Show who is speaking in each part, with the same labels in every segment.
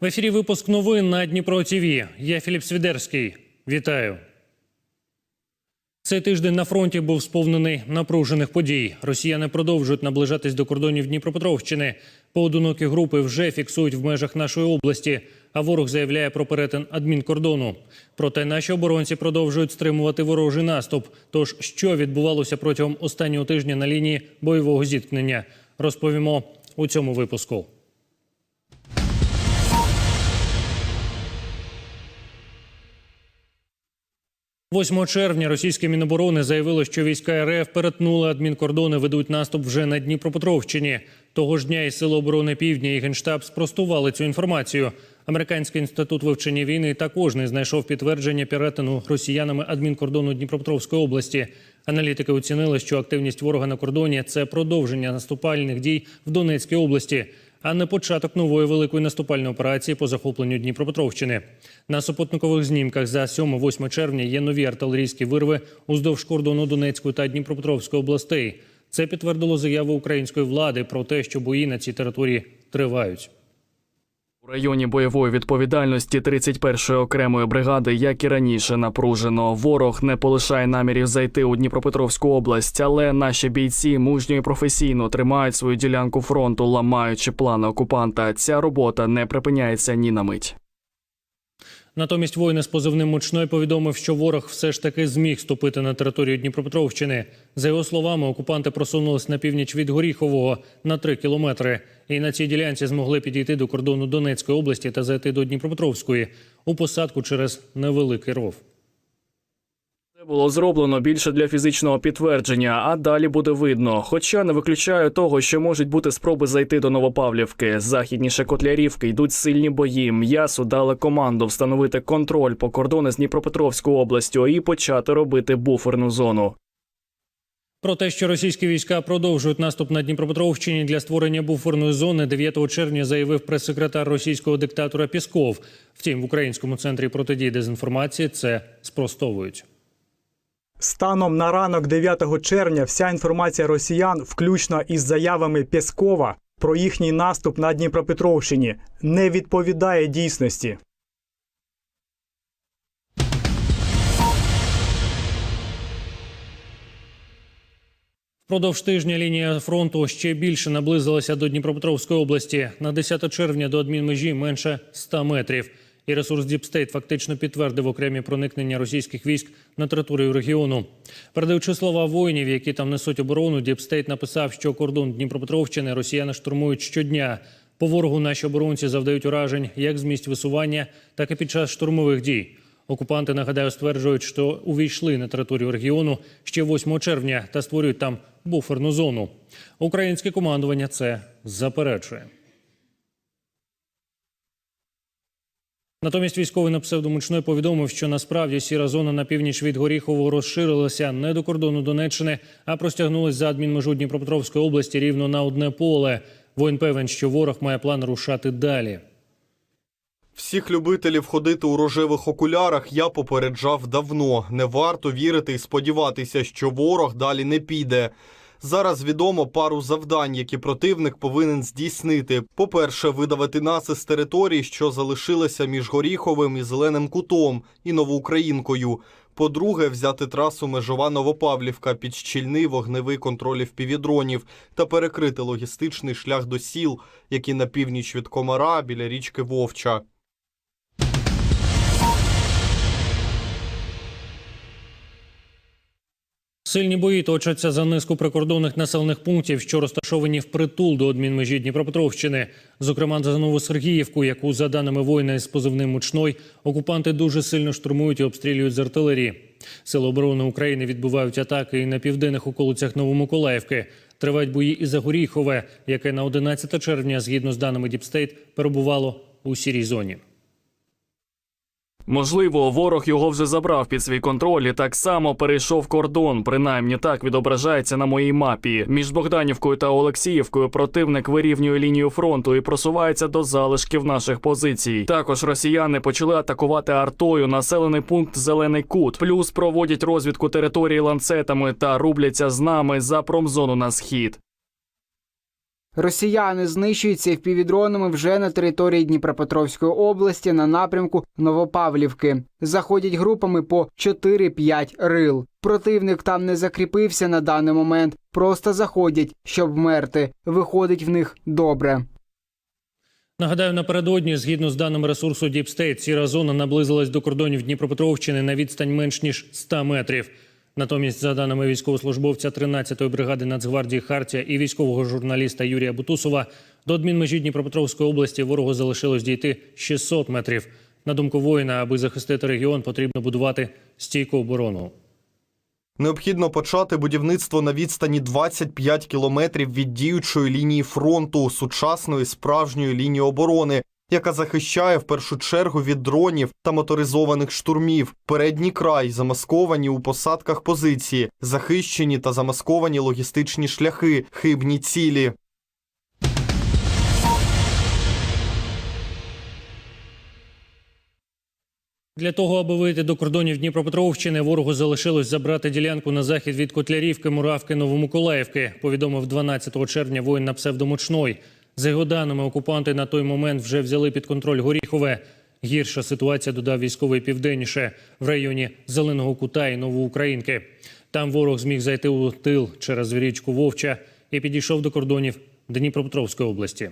Speaker 1: В ефірі випуск новин на Дніпро ТВ. Я Філіп Свідерський. Вітаю. Цей тиждень на фронті був сповнений напружених подій. Росіяни продовжують наближатись до кордонів Дніпропетровщини. Поодинокі групи вже фіксують в межах нашої області. А ворог заявляє про перетин адмінкордону. Проте наші оборонці продовжують стримувати ворожий наступ. Тож, що відбувалося протягом останнього тижня на лінії бойового зіткнення, розповімо у цьому випуску. 8 червня російське міноборони заявило, що війська РФ перетнули адмінкордони, ведуть наступ вже на Дніпропетровщині. Того ж дня і Сили оборони Півдня і Генштаб спростували цю інформацію. Американський інститут вивчення війни також не знайшов підтвердження перетину росіянами адмінкордону Дніпропетровської області. Аналітики оцінили, що активність ворога на кордоні це продовження наступальних дій в Донецькій області а не початок нової великої наступальної операції по захопленню Дніпропетровщини. На супутникових знімках за 7-8 червня є нові артилерійські вирви уздовж кордону Донецької та Дніпропетровської областей. Це підтвердило заяву української влади про те, що бої на цій території тривають.
Speaker 2: У районі бойової відповідальності 31-ї окремої бригади, як і раніше, напружено. Ворог не полишає намірів зайти у Дніпропетровську область, але наші бійці мужньо і професійно тримають свою ділянку фронту, ламаючи плани окупанта. Ця робота не припиняється ні на мить.
Speaker 1: Натомість воїн з позивним мучной повідомив, що ворог все ж таки зміг ступити на територію Дніпропетровщини. За його словами, окупанти просунулись на північ від Горіхового на три кілометри, і на цій ділянці змогли підійти до кордону Донецької області та зайти до Дніпропетровської у посадку через невеликий ров.
Speaker 2: Було зроблено більше для фізичного підтвердження, а далі буде видно. Хоча не виключаю того, що можуть бути спроби зайти до Новопавлівки. Західніше Котлярівки йдуть сильні бої. М'ясу дали команду встановити контроль по кордону з Дніпропетровською областю і почати робити буферну зону.
Speaker 1: Про те, що російські війська продовжують наступ на Дніпропетровщині для створення буферної зони, 9 червня заявив прес-секретар російського диктатора Пісков. Втім, в українському центрі протидії дезінформації це спростовують.
Speaker 3: Станом на ранок 9 червня вся інформація росіян, включно із заявами Пєскова про їхній наступ на Дніпропетровщині, не відповідає дійсності.
Speaker 1: Впродовж тижня лінія фронту ще більше наблизилася до Дніпропетровської області. На 10 червня до адмінмежі менше 100 метрів. І ресурс Діпстейт фактично підтвердив окремі проникнення російських військ на територію регіону. Передаючи слова воїнів, які там несуть оборону, Діпстейт написав, що кордон Дніпропетровщини росіяни штурмують щодня. По ворогу наші оборонці завдають уражень як з місць висування, так і під час штурмових дій. Окупанти нагадаю стверджують, що увійшли на територію регіону ще 8 червня та створюють там буферну зону. Українське командування це заперечує. Натомість військовий на псевдомучної повідомив, що насправді сіра зона на північ від Горіхового розширилася не до кордону Донеччини, а простягнулась за адмінмежу Дніпропетровської області рівно на одне поле. Воїн певен, що ворог має план рушати далі.
Speaker 4: Всіх любителів ходити у рожевих окулярах я попереджав давно. Не варто вірити і сподіватися, що ворог далі не піде. Зараз відомо пару завдань, які противник повинен здійснити. По-перше, видавити нас із територій, що залишилися між Горіховим і Зеленим Кутом і Новоукраїнкою. По-друге, взяти трасу межова Новопавлівка під щільний вогневий контроль впівдронів та перекрити логістичний шлях до сіл, які на північ від Комара біля річки Вовча.
Speaker 1: Сильні бої точаться за низку прикордонних населених пунктів, що розташовані впритул до адмінмежі Дніпропетровщини. Зокрема, за Новосергіївку, яку за даними воїна з позивним мучной, окупанти дуже сильно штурмують і обстрілюють з артилерії. Сили оборони України відбувають атаки і на південних околицях Новомиколаївки. Тривають бої і за Горіхове, яке на 11 червня, згідно з даними Діпстейт, перебувало у сірій зоні.
Speaker 2: Можливо, ворог його вже забрав під свій контроль і так само перейшов кордон. Принаймні так відображається на моїй мапі. Між Богданівкою та Олексіївкою противник вирівнює лінію фронту і просувається до залишків наших позицій. Також росіяни почали атакувати артою населений пункт Зелений Кут. Плюс проводять розвідку території ланцетами та рубляться з нами за промзону на схід.
Speaker 5: Росіяни знищують ці впівдронами вже на території Дніпропетровської області на напрямку Новопавлівки. Заходять групами по 4-5 рил. Противник там не закріпився на даний момент, просто заходять, щоб вмерти. Виходить в них добре.
Speaker 1: Нагадаю, напередодні, згідно з даними ресурсу State, сіра зона наблизилась до кордонів Дніпропетровщини на відстань менш ніж 100 метрів. Натомість, за даними військовослужбовця 13-ї бригади Нацгвардії Хартія і військового журналіста Юрія Бутусова, до адмінмежі Дніпропетровської області ворогу залишилось дійти 600 метрів. На думку воїна, аби захистити регіон, потрібно будувати стійку оборону.
Speaker 4: Необхідно почати будівництво на відстані 25 кілометрів від діючої лінії фронту, сучасної справжньої лінії оборони, яка захищає в першу чергу від дронів та моторизованих штурмів. Передній край замасковані у посадках позиції, захищені та замасковані логістичні шляхи, хибні цілі.
Speaker 1: Для того, аби вийти до кордонів Дніпропетровщини, ворогу залишилось забрати ділянку на захід від Котлярівки, Муравки, Новомиколаївки. Повідомив 12 червня воїн на псевдомочной. За його даними, окупанти на той момент вже взяли під контроль Горіхове. Гірша ситуація додав військовий південніше в районі Зеленого Кута і Новоукраїнки. Там ворог зміг зайти у тил через річку Вовча і підійшов до кордонів Дніпропетровської області.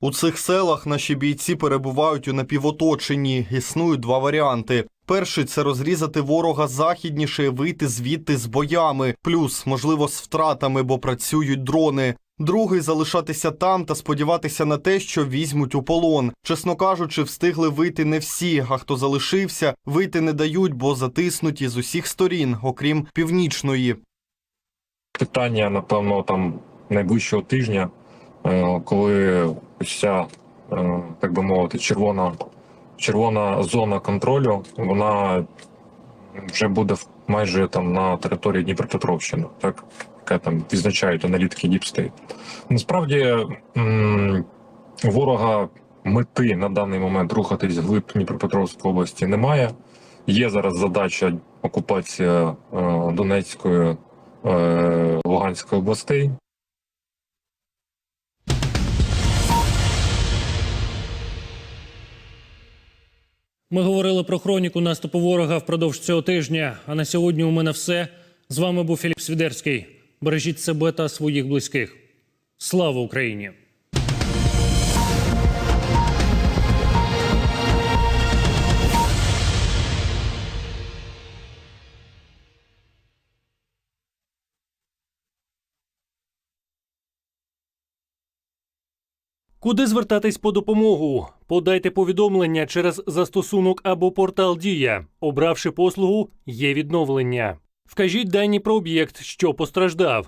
Speaker 4: У цих селах наші бійці перебувають у напівоточенні. Існують два варіанти. Перший це розрізати ворога західніше вийти звідти з боями, плюс, можливо, з втратами, бо працюють дрони. Другий залишатися там та сподіватися на те, що візьмуть у полон. Чесно кажучи, встигли вийти не всі. А хто залишився, вийти не дають, бо затиснуті з усіх сторін, окрім північної.
Speaker 6: питання, напевно, там найближчого тижня, е, коли ця, е, так би мовити, червона, червона зона контролю, вона вже буде майже там на території Дніпропетровщини, так яка там відзначають аналітики Deep State. Насправді ворога мети на даний момент рухатись вглиб Дніпропетровської області немає. Є зараз задача окупація е, Донецької е, Луганської областей.
Speaker 1: Ми говорили про хроніку наступу ворога впродовж цього тижня. А на сьогодні у мене все. З вами був Філіп Свідерський. Бережіть себе та своїх близьких. Слава Україні! Куди звертатись по допомогу? Подайте повідомлення через застосунок або портал Дія. Обравши послугу, є відновлення. Вкажіть дані про об'єкт, що постраждав.